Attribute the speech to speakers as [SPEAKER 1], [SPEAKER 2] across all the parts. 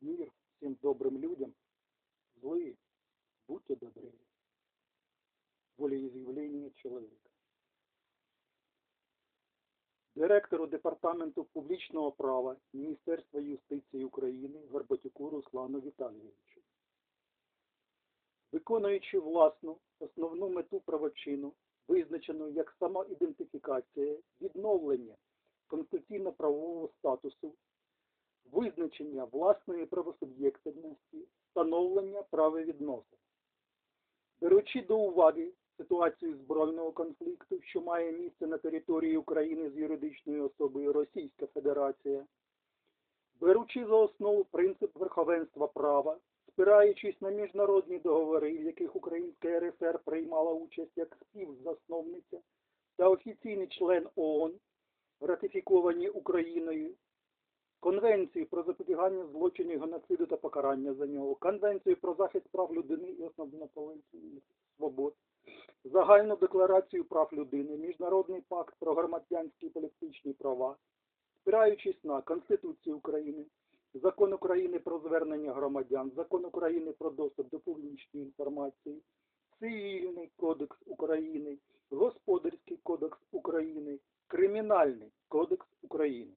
[SPEAKER 1] Мир всем добрым людям. Злые, будьте добрее. Волеизъявление человека. Директору Департаменту публічного права Міністерства юстиції України Горбатюку Руслану Віталійовичу. Виконуючи власну основну мету правочину, визначену як самоідентифікація, відновлення конституційно-правового статусу, визначення власної правосуб'єктивності, встановлення правовідносин. Беручи до уваги ситуацію збройного конфлікту, що має місце на території України з юридичною особою Російська Федерація, беручи за основу принцип верховенства права, спираючись на міжнародні договори, в яких Українська РСР приймала участь як співзасновниця та офіційний член ООН, ратифіковані Україною, Конвенцію про запобігання злочинів геноциду та покарання за нього, Конвенцію про захист прав людини і основоположних свобод, Загальну декларацію прав людини, Міжнародний пакт про громадянські і політичні права, спираючись на Конституцію України, Закон України про звернення громадян, Закон України про доступ до публічної інформації, Цивільний кодекс України, Господарський кодекс України, Кримінальний кодекс України.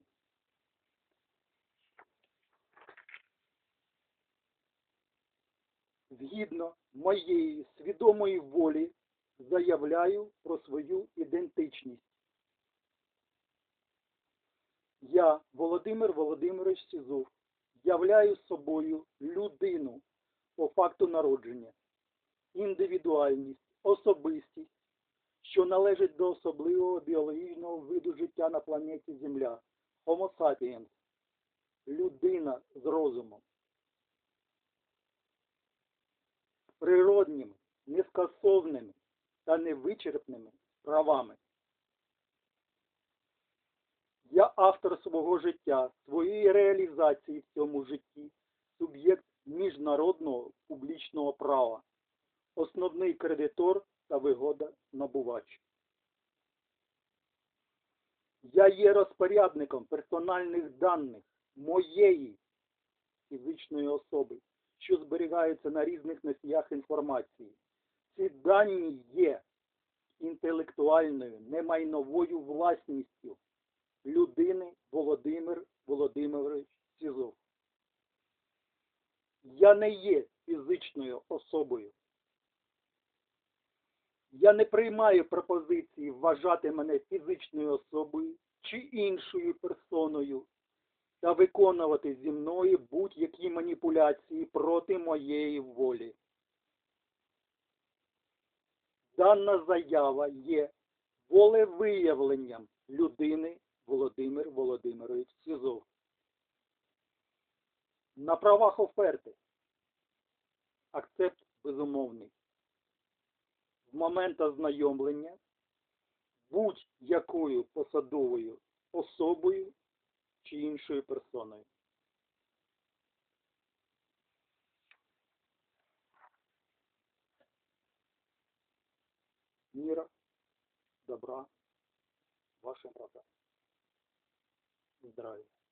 [SPEAKER 1] Згідно моєї свідомої волі заявляю про свою ідентичність. Я, Володимир Володимирович Сізов, являю собою людину по факту народження, індивідуальність, особистість, що належить до особливого біологічного виду життя на планеті Земля, Homo sapiens, людина з розумом. Природніми, нескасовними та невичерпними правами. Я автор свого життя, своєї реалізації в цьому житті, суб'єкт міжнародного публічного права, основний кредитор та вигода набувач. Я є розпорядником персональних даних моєї фізичної особи що зберігаються на різних носіях інформації. Ці дані є інтелектуальною, немайновою власністю людини Володимир Володимирович Сізов. Я не є фізичною особою. Я не приймаю пропозиції вважати мене фізичною особою чи іншою персоною та виконувати зі мною будь-які маніпуляції проти моєї волі. Дана заява є волевиявленням людини Володимир Володимирович Сізов. На правах оферти акцепт безумовний. В момент ознайомлення будь-якою посадовою особою чи іншою персоною. Мира, добра, вашим родам. Здравия.